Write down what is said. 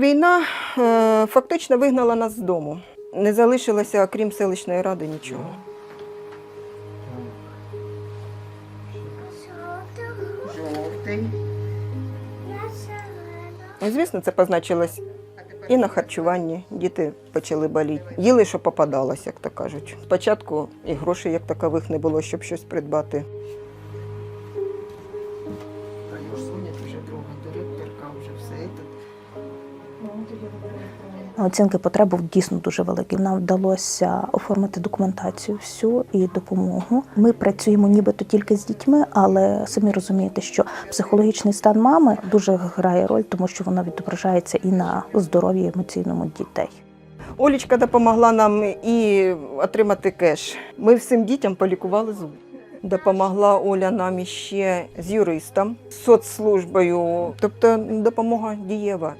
Війна е, фактично вигнала нас з дому. Не залишилося, окрім селищної ради, нічого. Жовтий. Звісно, це позначилось і на харчуванні. Діти почали боліти. Їли, що попадалось, як то кажуть. Спочатку і грошей як такових не було, щоб щось придбати. Оцінки потреб був дійсно дуже великий. Нам вдалося оформити документацію всю і допомогу. Ми працюємо нібито тільки з дітьми, але самі розумієте, що психологічний стан мами дуже грає роль, тому що воно відображається і на здоров'ї емоційному дітей. Олічка допомогла нам і отримати кеш. Ми всім дітям полікували зуби. Допомогла Оля нам іще з юристом, з соцслужбою, тобто допомога дієва.